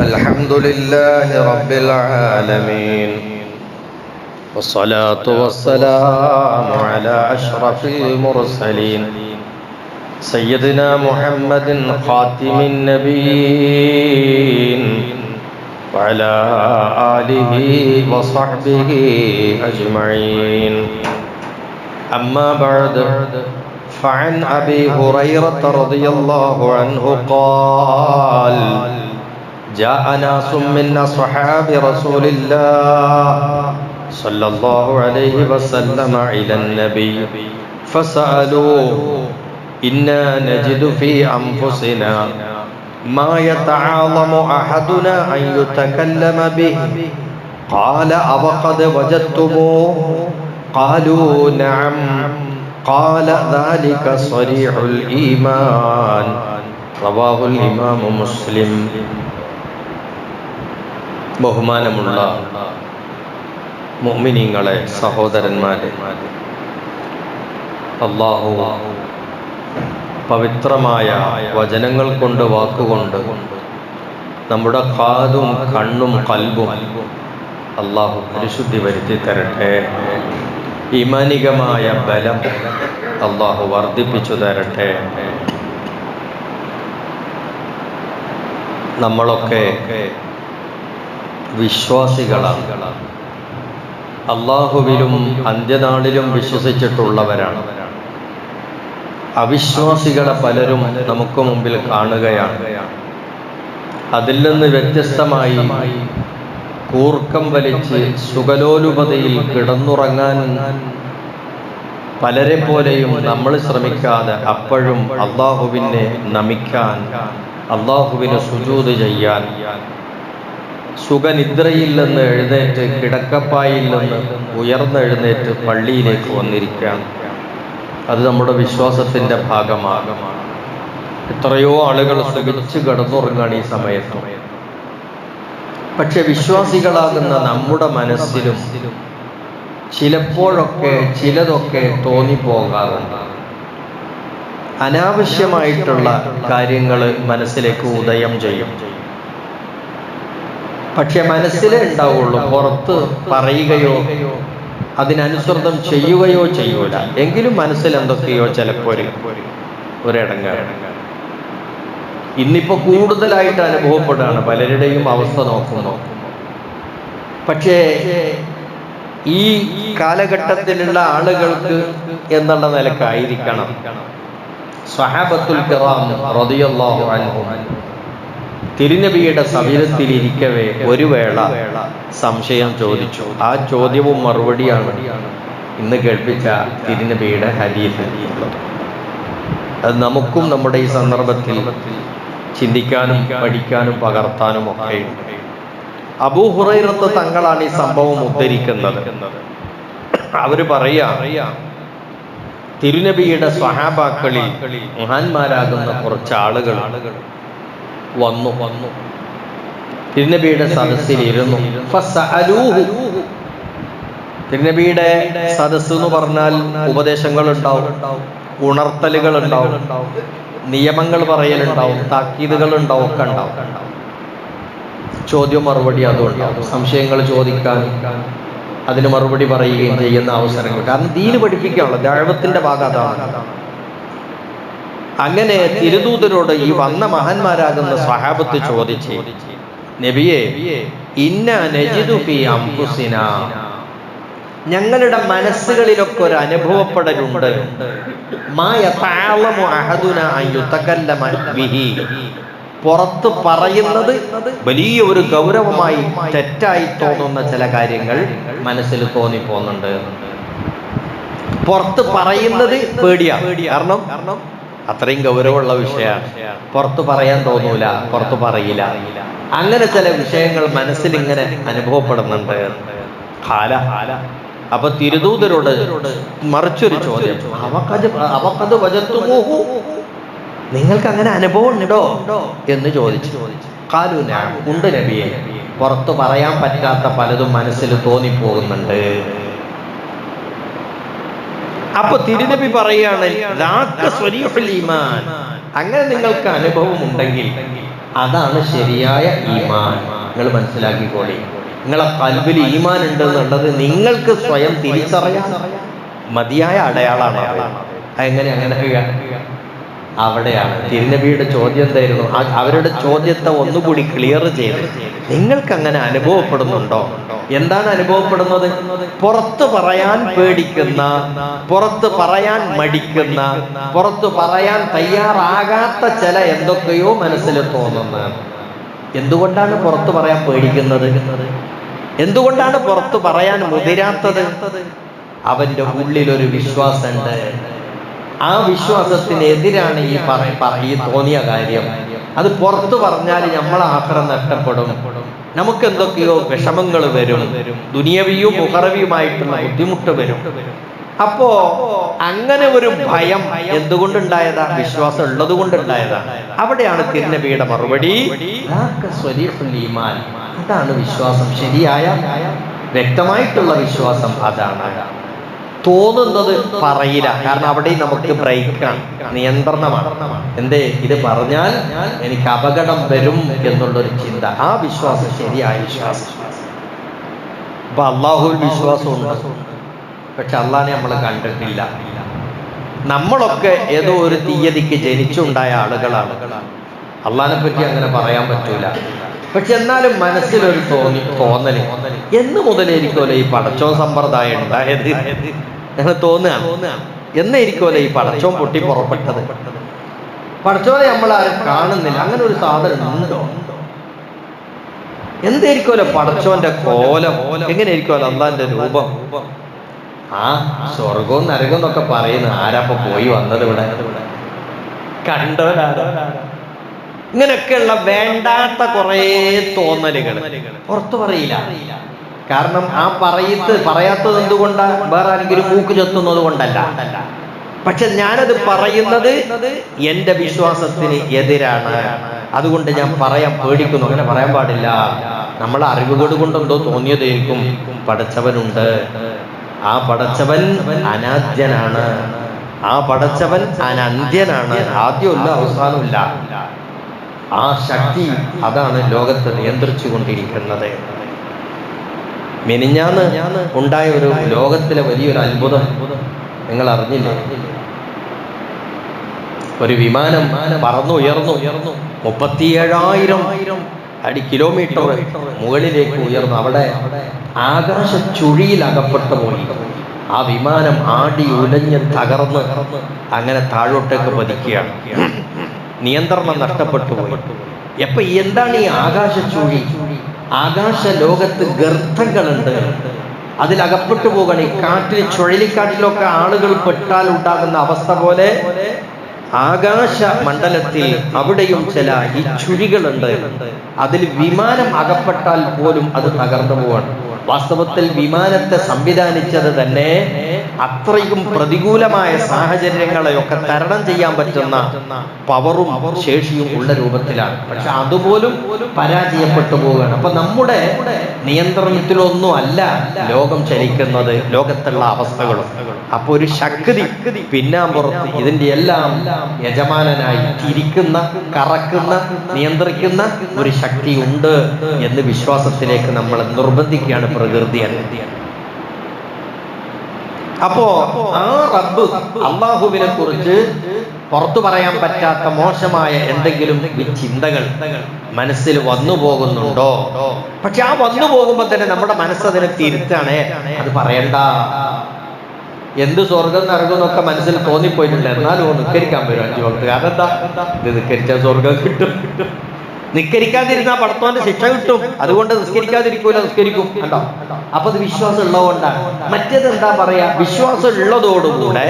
الحمد لله رب العالمين والصلاة والسلام على أشرف المرسلين سيدنا محمد خاتم النبيين وعلى آله وصحبه أجمعين. أما بعد فعن أبي هريرة رضي الله عنه قال جاء ناس من أصحاب رسول الله صلى الله عليه وسلم إلى النبي فسألوه إنا نجد في أنفسنا ما يتعاظم أحدنا أن يتكلم به. قال أوقد وجدتموه؟ قالوا نعم. قال ذلك صريح الإيمان. رواه الإمام مسلم. ബഹുമാനമുള്ള മുഅ്മിനീങ്ങളെ സഹോദരന്മാരെ അള്ളാഹു പവിത്രമായ വചനങ്ങൾ കൊണ്ട് വാക്കുകൊണ്ട് നമ്മുടെ കാതും കണ്ണും കൽബും അള്ളാഹു പരിശുദ്ധി വരുത്തി തരട്ടെ. ഇമാനികമായ ബലം അള്ളാഹു വർദ്ധിപ്പിച്ചു തരട്ടെ. നമ്മളൊക്കെ വിശ്വാസികളാണ്. അള്ളാഹുവിലും അന്ത്യനാളിലും വിശ്വസിച്ചിട്ടുള്ളവരാണ്. അവിശ്വാസികളെ പലരും നമുക്ക് മുമ്പിൽ കാണുകയാണ്. അതിൽ നിന്ന് വ്യത്യസ്തമായി കൂർക്കം വലിച്ച് സുഖലോലുപതയിൽ കിടന്നുറങ്ങാൻ പലരെ പോലെയും നമ്മൾ ശ്രമിക്കാതെ അപ്പോഴും അള്ളാഹുവിനെ നമിക്കാൻ അള്ളാഹുവിന് സുജൂത് ചെയ്യാൻ സുഖനിദ്രയിൽ നിന്ന് എഴുന്നേറ്റ് കിടക്കപ്പായില്ലെന്ന് ഉയർന്നെഴുന്നേറ്റ് പള്ളിയിലേക്ക് വന്നിരിക്കുകയാണ്. അത് നമ്മുടെ വിശ്വാസത്തിന്റെ ഭാഗമാണ്. എത്രയോ ആളുകൾ സുഖിച്ച് കിടന്നുറങ്ങാണ് ഈ സമയത്ത്. പക്ഷെ വിശ്വാസികളാകുന്ന നമ്മുടെ മനസ്സിലും ചിലപ്പോഴൊക്കെ ചിലതൊക്കെ തോന്നിപ്പോകാറുണ്ട്. അനാവശ്യമായിട്ടുള്ള കാര്യങ്ങൾ മനസ്സിലേക്ക് ഉദയം ചെയ്യും. പക്ഷെ മനസ്സിലേ ഉണ്ടാവുള്ളൂ പുറത്ത് പറയുകയോ അതിനനുസൃതം ചെയ്യുകയോ ചെയ്യൂല. എങ്കിലും മനസ്സിൽ എന്തൊക്കെയോ ചിലപ്പോൾ ഒരിടങ്ങാണ് ഇന്നിപ്പോ കൂടുതലായിട്ട് അനുഭവപ്പെടുകയാണ് പലരുടെയും അവസ്ഥ നോക്കുന്നു പക്ഷേ ഈ കാലഘട്ടത്തിലുള്ള ആളുകൾക്ക് എന്നുള്ള നിലക്കായിരിക്കണം. സഹാബത്തുൽ കിറാം റളിയല്ലാഹു അൻഹു തിരുനബിയുടെ സവിധത്തിലിരിക്കവേ ഒരു വേള. സംശയം ചോദിച്ചു. ആ ചോദ്യവും മറുപടിയാണ് ഇന്ന് കേൾപ്പിച്ച തിരുനബിയുടെ ഹരീഫ് അത് നമുക്കും നമ്മുടെ ഈ സന്ദർഭത്തിൽ ചിന്തിക്കാനും പഠിക്കാനും പകർത്താനും ഒക്കെ അബൂഹുറൈറത്ത് തങ്ങളാണ് ഈ സംഭവം ഉദ്ധരിക്കുന്നത്. അവർ പറയാ തിരുനബിയുടെ സ്വഹാബാക്കളിൽ മഹാന്മാരാകുന്ന കുറച്ച് ആളുകൾ വന്നു. വന്നു. തിരുനബിയുടെ സദസ്സിൽ ഇരുന്നു തിരുനബിയുടെ സദസ് എന്ന് പറഞ്ഞാൽ ഉപദേശങ്ങൾ ഉണ്ടാവും ഉണർത്തലുകൾ ഉണ്ടാവും നിയമങ്ങൾ പറയലുണ്ടാവും താക്കീതുകൾ ഉണ്ടാവും ഒക്കെ ഉണ്ടാവും. ചോദ്യം മറുപടി അതുണ്ടാവും. സംശയങ്ങൾ ചോദിക്കാൻ അതിന് മറുപടി പറയുകയും ചെയ്യുന്ന അവസരങ്ങൾ. കാരണം ദീന് പഠിപ്പിക്കാനുള്ള ദൈവത്തിന്റെ ഭാഗം അതാണ്. അങ്ങനെ തിരുദൂതരോട് ഈ വന്ന മഹാന്മാരാകുന്ന സഹാബത്ത് ചോദിച്ച് നബിയെ ഇന്ന ഞങ്ങളുടെ മനസ്സുകളിലൊക്കെ ഒരു അനുഭവപ്പെടലുണ്ട്. പുറത്ത് പറയുന്നത് വലിയ ഒരു ഗൗരവമായി തെറ്റായി തോന്നുന്ന ചില കാര്യങ്ങൾ മനസ്സിൽ തോന്നിപ്പോന്നുണ്ട് പുറത്ത് പറയുന്നത് പേടിയാ. കാരണം അത്രയും ഗൗരവമുള്ള വിഷയമാണ് പുറത്തു പറയാൻ തോന്നൂല പുറത്തു പറയില്ല. അങ്ങനെ ചില വിഷയങ്ങൾ മനസ്സിൽ ഇങ്ങനെ അനുഭവപ്പെടുന്നുണ്ട്. ഹാല അപ്പൊ തിരുദൂതരോട് മറിച്ചൊരു ചോദ്യം. അവക്കത് അവക്കത് വജത്തുമോഹു നിങ്ങൾക്ക് അങ്ങനെ അനുഭവം ഉണ്ടോ? എന്ന് ചോദിച്ചു. കാലൂന ഉണ്ട് നബിയെ. പുറത്തു പറയാൻ പറ്റാത്ത പലതും മനസ്സിൽ തോന്നിപ്പോകുന്നുണ്ട്. അപ്പൊ തിരുനബി പറയാണ്. അങ്ങനെ നിങ്ങൾക്ക് അനുഭവം ഉണ്ടെങ്കിൽ അതാണ് ശരിയായ ഈമാൻ. നിങ്ങൾ മനസ്സിലാക്കിക്കോളി. നിങ്ങളെ കൽബിൽ ഈമാൻ ഉണ്ടെന്നുള്ളത് നിങ്ങൾക്ക് സ്വയം തിരിച്ചറിയാൻ മതിയായ അടയാളമാണ് അതെങ്ങനെ അങ്ങനെ അവിടെയാണ്. തിരുനബിയുടെ ചോദ്യം എന്തായിരുന്നു? അവരുടെ ചോദ്യത്തെ ഒന്നുകൂടി ക്ലിയർ ചെയ്ത്. നിങ്ങൾക്ക് അങ്ങനെ അനുഭവപ്പെടുന്നുണ്ടോ? എന്താണ് അനുഭവപ്പെടുന്നത്? പുറത്ത് പറയാൻ പേടിക്കുന്ന പുറത്ത് പറയാൻ മടിക്കുന്ന പുറത്ത് പറയാൻ തയ്യാറാകാത്ത ചില എന്തൊക്കെയോ മനസ്സിൽ തോന്നുന്നത്. എന്തുകൊണ്ടാണ് പുറത്ത് പറയാൻ പേടിക്കുന്നത്? എന്തുകൊണ്ടാണ് പുറത്ത് പറയാൻ മുതിരാത്തത്? അവന്റെ ഉള്ളിൽ ഒരു വിശ്വാസമുണ്ട്. ആ വിശ്വാസത്തിനെതിരാണ് ഈ ഈ തോന്നിയ കാര്യം. അത് പുറത്തു പറഞ്ഞാൽ നമ്മൾ ആഹ്റം നഷ്ടപ്പെടും. നമുക്ക് എന്തൊക്കെയോ വിഷമങ്ങൾ വരും. ദുനിയവിയും മുഹറവിയുമായിട്ടുള്ള ബുദ്ധിമുട്ട് വരും. അപ്പോ അങ്ങനെ ഒരു ഭയം എന്തുകൊണ്ടുണ്ടായതാ? വിശ്വാസം ഉള്ളത് കൊണ്ടുണ്ടായതാ അവിടെയാണ് തിരുനബിയുടെ മറുപടി. അതാണ് വിശ്വാസം. ശരിയായ വ്യക്തമായിട്ടുള്ള വിശ്വാസം. അതാണ്. തോന്നുന്നത് പറയില്ല. കാരണം അവിടെ നമുക്ക് ബ്രേക്കാണ് നിയന്ത്രണമാണ്. എന്തേ? ഇത് പറഞ്ഞാൽ എനിക്ക് അപകടം വരും എന്നുള്ളൊരു ചിന്ത. ആ വിശ്വാസം ശരിയായ വിശ്വാസം. അപ്പൊ അള്ളാഹുവിൽ വിശ്വാസമുണ്ട്. പക്ഷെ അള്ളാഹിനെ നമ്മൾ കണ്ടിട്ടില്ല. നമ്മളൊക്കെ ഏതോ ഒരു തീയതിക്ക് ജനിച്ചുണ്ടായ ആളുകളാണ്. അള്ളാഹിനെ പറ്റി അങ്ങനെ പറയാൻ പറ്റൂല. പക്ഷെ എന്നാലും മനസ്സിലൊരു തോന്നി തോന്നൽ എന്ന് മുതലായിരിക്കുമല്ലോ ഈ പടച്ചോൻ സമ്പ്രദായം ഉണ്ടായത്? എന്ന് തോന്നുകയാണ്. എന്നായിരിക്കുമല്ലോ ഈ പടച്ചോൻ പൊട്ടി പുറപ്പെട്ടത്? പടച്ചോനെ നമ്മൾ ആരും കാണുന്നില്ല. അങ്ങനെ ഒരു സാധനം ഉണ്ടോ? എന്തായിരിക്കുമല്ലോ പടച്ചോന്റെ കോലം? എങ്ങനെയായിരിക്കുമല്ലോ അള്ളാന്റെ രൂപം? ആ സ്വർഗവും നരകം എന്നൊക്കെ പറയുന്നു ആരാപ്പ പോയി വന്നത് ഇവിടെ? കണ്ടവരാരോ ഇങ്ങനെയൊക്കെയുള്ള വേണ്ടാത്ത കുറേ തോന്നലുകൾ. പുറത്തു പറയില്ല. കാരണം ആ പറയത്ത് പറയാത്തത് എന്തുകൊണ്ടാ? വേറെ ആരെങ്കിലും മൂക്ക് ചെത്തുന്നത് കൊണ്ടല്ല. പക്ഷെ ഞാനത് പറയുന്നത് എന്റെ വിശ്വാസത്തിന് എതിരാണ്. അതുകൊണ്ട് ഞാൻ പറയാൻ പേടിക്കുന്നു. അങ്ങനെ പറയാൻ പാടില്ല. നമ്മളെ അറിവുകൾ കൊണ്ട് എന്തോ തോന്നിയതായിരിക്കും. പടച്ചവനുണ്ട് ആ പടച്ചവൻ അനാദ്യനാണ് ആ പടച്ചവൻ അനന്ത്യനാണ്. ആദ്യമില്ല അവസാനമില്ല ആ ശക്തി അതാണ് ലോകത്തെ നിയന്ത്രിച്ചു കൊണ്ടിരിക്കുന്നത് മെനിഞ്ഞാന്ന് ഉണ്ടായ ഒരു ലോകത്തിലെ വലിയൊരു അത്ഭുതം നിങ്ങൾ അറിഞ്ഞില്ലേ ഒരു വിമാനം പറന്നു ഉയർന്നു ഉയർന്നു മുപ്പത്തിയേഴായിരം അടി കിലോമീറ്റർ മുകളിലേക്ക് ഉയർന്നു അവിടെ ആകാശ ചുഴിയിൽ അകപ്പെട്ടു പോയി. ആ വിമാനം ആടി ഉലഞ്ഞ് തകർന്ന് അങ്ങനെ താഴോട്ടേക്ക് പതിക്കുകയാണ്. നിയന്ത്രണം നഷ്ടപ്പെട്ടു പോയി. എപ്പൊ എന്താണ് ഈ ആകാശ ചുഴി ആകാശ ലോകത്ത് ഗർത്തങ്ങളുണ്ട്. അതിലകപ്പെട്ടു പോകണം. ഈ കാറ്റിൽ ചുഴലിക്കാറ്റിലൊക്കെ ആളുകൾ പെട്ടാൽ ഉണ്ടാകുന്ന അവസ്ഥ പോലെ ആകാശ മണ്ഡലത്തിൽ അവിടെയും ചില ഈ ചുഴികളുണ്ട്. അതിൽ വിമാനം അകപ്പെട്ടാൽ പോലും അത് തകർന്നു പോവാണ്. വാസ്തവത്തിൽ വിമാനത്തെ സംവിധാനിച്ചത് തന്നെ അത്രയും പ്രതികൂലമായ സാഹചര്യങ്ങളെയൊക്കെ തരണം ചെയ്യാൻ പറ്റുന്ന പവറും ശേഷിയും ഉള്ള രൂപത്തിലാണ്. പക്ഷെ അതുപോലും പരാജയപ്പെട്ടു പോവുകയാണ്. അപ്പൊ നമ്മുടെ നിയന്ത്രണത്തിലൊന്നും അല്ല ലോകം ചലിക്കുന്നത് ലോകത്തുള്ള അവസ്ഥകളും. അപ്പൊ ഒരു ശക്തി പിന്നാമ്പുറത്ത് ഇതിന്റെ എല്ലാം യജമാനനായി തിരിക്കുന്ന കറക്കുന്ന നിയന്ത്രിക്കുന്ന ഒരു ശക്തി ഉണ്ട് എന്ന് വിശ്വാസത്തിലേക്ക് നമ്മൾ നിർബന്ധിക്കുകയാണ്. പ്രകൃതി അപ്പോ ആ റബ്ബ് അള്ളാഹുവിനെ കുറിച്ച് പുറത്തു പറയാൻ പറ്റാത്ത മോശമായ എന്തെങ്കിലും ചിന്തകൾ മനസ്സിൽ വന്നു പോകുന്നുണ്ടോ? പക്ഷെ ആ വന്നു പോകുമ്പോ തന്നെ നമ്മുടെ മനസ്സതിനെ തിരുത്താണ്. അത് പറയണ്ട. എന്ത് സ്വർഗം നരകമെന്നൊക്കെ മനസ്സിൽ തോന്നിപ്പോയിട്ടില്ല എന്നാലും നിസ്കരിക്കാൻ വരും അഞ്ചു വക്ത് കാരണം എന്താ ഇത് നിസ്കരിച്ചാൽ സ്വർഗം കിട്ടും. നിസ്കരിക്കാതിരുന്നാൽ പടത്തോന്റെ ശിക്ഷ കിട്ടും. അതുകൊണ്ട് നിസ്കരിക്കാതിരിക്കൂല നിസ്കരിക്കും കണ്ടോ? അപ്പൊ അത് വിശ്വാസം ഉള്ളതുകൊണ്ടാണ് മറ്റേത് എന്താ പറയാ? വിശ്വാസം ഉള്ളതോടുകൂടെ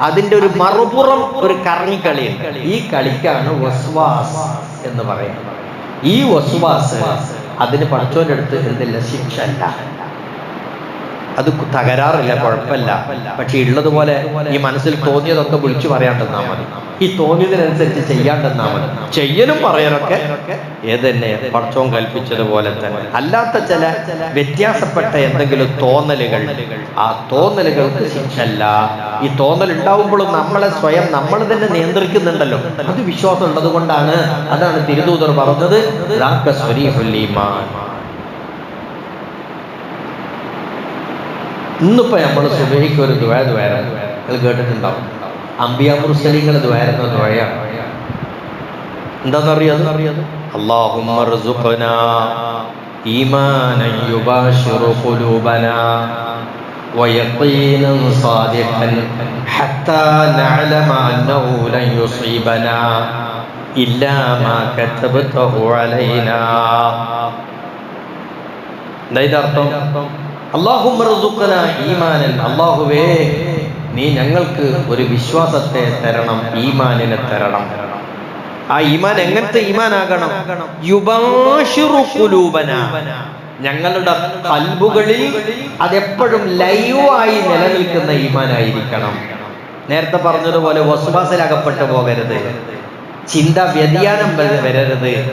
അതിന്റെ ഒരു മറുപുറം ഒരു കറങ്ങിക്കളിയുണ്ട് ഈ കളിക്കാണ് വസ്വാസ് എന്ന് പറയുന്നത്. ഈ വസ്വാസ് അതിന് പടച്ചോന്റെ അടുത്ത് എന്തില്ല ശിക്ഷ അല്ല അത് തകരാറില്ല കുഴപ്പമില്ല. പക്ഷെ ഉള്ളതുപോലെ ഈ മനസ്സിൽ തോന്നിയതൊക്കെ വിളിച്ചു പറയാണ്ടെന്നാ മതി. ഈ തോന്നിയതിനനുസരിച്ച് ചെയ്യാണ്ടെന്നാ മതി. ചെയ്യലും പറയലൊക്കെ ഏതന്നെ തന്നെ കൽപ്പിച്ചതുപോലെ തന്നെ. അല്ലാത്ത ചില വ്യത്യാസപ്പെട്ട എന്തെങ്കിലും തോന്നലുകൾ ആ തോന്നലുകൾക്ക് ശിക്ഷല്ല ഈ തോന്നൽ ഉണ്ടാവുമ്പോഴും നമ്മളെ സ്വയം നമ്മൾ തന്നെ നിയന്ത്രിക്കുന്നുണ്ടല്ലോ. അത് വിശ്വാസം ഉള്ളത് കൊണ്ടാണ് അതാണ് തിരുദൂതർ പറഞ്ഞത് റാക്ക സ്വരീഫുൽ ഈമാൻ. ഇന്നിപ്പോ നമ്മൾ സുബഹിക്ക് ഒരു ദ്വയ ദ്വാര നിങ്ങൾ കേട്ടിട്ടുണ്ടാവും അമ്പിയ മുർസലിങ്ങൾ ദ്വാരുന്ന ദ്വയാണ് എന്താണെന്നറിയാതെ അറിയാതെ اللهم ارزقنا إيمانا يباشر قلوبنا ويقينا صادقا حتى نعلم أنه لن يصيبنا إلا ما كتبته علينا എന്താ ഇതിന്റെ അർത്ഥം അള്ളാഹും ഈമാനൻ. അള്ളാഹുവേ നീ ഞങ്ങൾക്ക് ഒരു വിശ്വാസത്തെ തരണം ഈമാനിനെ തരണം. ആ ഈമാൻ എങ്ങനത്തെ ഈമാനാകണം? യുബാഷിറു ഖുലൂബന. ഞങ്ങളുടെ കൽബുകളിൽ അതെപ്പോഴും ലൈവായി നിലനിൽക്കുന്ന ഈമാനായിരിക്കണം. നേരത്തെ പറഞ്ഞതുപോലെ വസുഭാസിലകപ്പെട്ടു പോകരുത്. ചിന്ത വ്യതിയാനം വര- വരരുത്.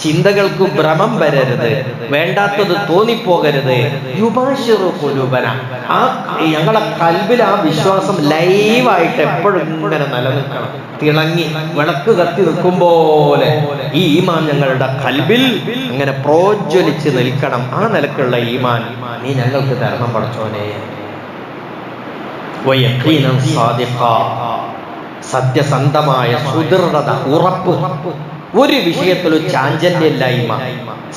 ചിന്തകൾക്ക് ഭ്രമം വരരുത്. വേണ്ടാത്തത് തോന്നിപ്പോകരുത്. യുബാഷിറു കുലൂബന ആ ഞങ്ങളെ കൽബിൽ ആ വിശ്വാസം ലൈവായിട്ട് എപ്പോഴും ഇങ്ങനെ നിലനിൽക്കണം. തിളങ്ങി വിളക്ക് കത്തി നിൽക്കും പോലെ ഈ ഈമാൻ ഞങ്ങളുടെ കൽബിൽ അങ്ങനെ പ്രോജ്വലിച്ച് നിൽക്കണം. ആ നിലക്കുള്ള ഈമാൻ നീ ഞങ്ങൾക്ക് തരണം പഠിച്ചോനെ സത്യസന്ധമായ സുദൃഢത ഉറപ്പ്. ഒരു വിഷയത്തിലും ചാഞ്ചല്യമില്ലായ്മ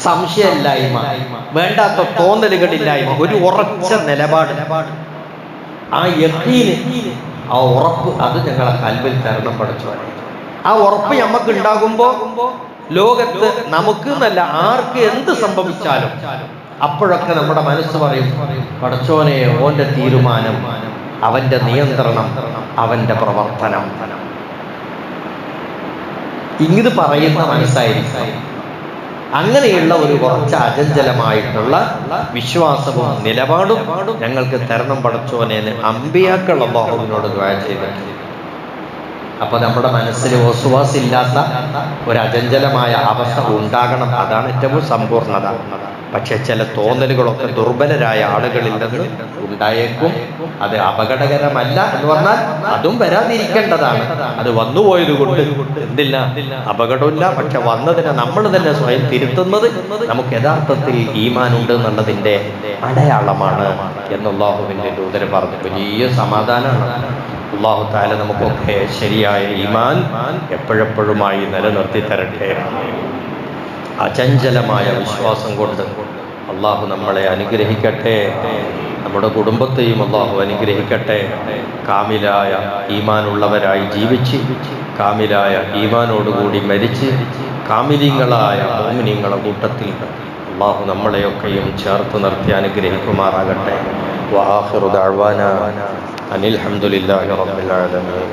സംശയമില്ലായ്മ വേണ്ടാത്ത തോന്നലുകളില്ലായ്മ ഒരു ഉറച്ച നിലപാട്. ആ യക്കീന് ആ ഉറപ്പ് അത് ഞങ്ങളെ കൽവിൽ തരണം പഠിച്ചു ആ ഉറപ്പ് നമുക്ക് ഉണ്ടാകുമ്പോ ലോകത്ത് നമുക്ക് എന്നല്ല ആർക്ക് എന്ത് സംഭവിച്ചാലും അപ്പോഴൊക്കെ നമ്മുടെ മനസ്സ് പറയും പടച്ചോനെ ഓന്റെ തീരുമാനം അവന്റെ നിയന്ത്രണം അവന്റെ പ്രവർത്തനം. ഇങ്ങനെ പറയുന്ന മനസ്സായിരിക്കും. അങ്ങനെയുള്ള ഒരു കുറച്ച് അചഞ്ചലമായിട്ടുള്ള വിശ്വാസവും നിലപാടും ഞങ്ങൾക്ക് തരണം പടച്ചോനെ എന്ന് അമ്പിയാക്കൾ അള്ളാഹുവിനോട് ദ്വാര ചെയ്തിട്ടുണ്ട് അപ്പൊ നമ്മുടെ മനസ്സിൽ ഓസുവാസില്ലാത്ത ഒരു അചഞ്ചലമായ അവസ്ഥ ഉണ്ടാകണം. അതാണ് ഏറ്റവും സമ്പൂർണത പക്ഷെ ചില തോന്നലുകളൊക്കെ ദുർബലരായ ആളുകളിൽ നിന്ന് ഉണ്ടായേക്കും. അത് അപകടകരമല്ല എന്ന് പറഞ്ഞാൽ അതും വരാതിരിക്കേണ്ടതാണ്. അത് വന്നുപോയത് കൊണ്ട് എന്തില്ല? അപകടമില്ല. പക്ഷെ വന്നതിനെ നമ്മൾ തന്നെ സ്വയം തിരുത്തുന്നത് നമുക്ക് യഥാർത്ഥത്തിൽ ഈമാൻ ഉണ്ട് എന്നുള്ളതിന്റെ അടയാളമാണ് എന്നുള്ളാഹുവിന്റെ ദൂതര് പറഞ്ഞു. വലിയ സമാധാനമാണ്. അള്ളാഹു താല നമുക്കൊക്കെ ശരിയായ ഈമാൻ എപ്പോഴെപ്പോഴുമായി നിലനിർത്തി തരട്ടെ. അചഞ്ചലമായ വിശ്വാസം കൊണ്ട് അള്ളാഹു നമ്മളെ അനുഗ്രഹിക്കട്ടെ. നമ്മുടെ കുടുംബത്തെയും അള്ളാഹു അനുഗ്രഹിക്കട്ടെ. കാമിലായ ഈമാനുള്ളവരായി ജീവിച്ച് കാമിലായ ഈമാനോടുകൂടി മരിച്ച് കാമിലിങ്ങളായ മോമിനിങ്ങളെ കൂട്ടത്തിൽ അള്ളാഹു നമ്മളെയൊക്കെയും ചേർത്ത് നിർത്തി അനുഗ്രഹിക്കുമാറാകട്ടെ. വാഹിറു ദഅ്വാന അനിൽ ഹംദുലില്ലാഹി റബ്ബിൽ ആലമീൻ.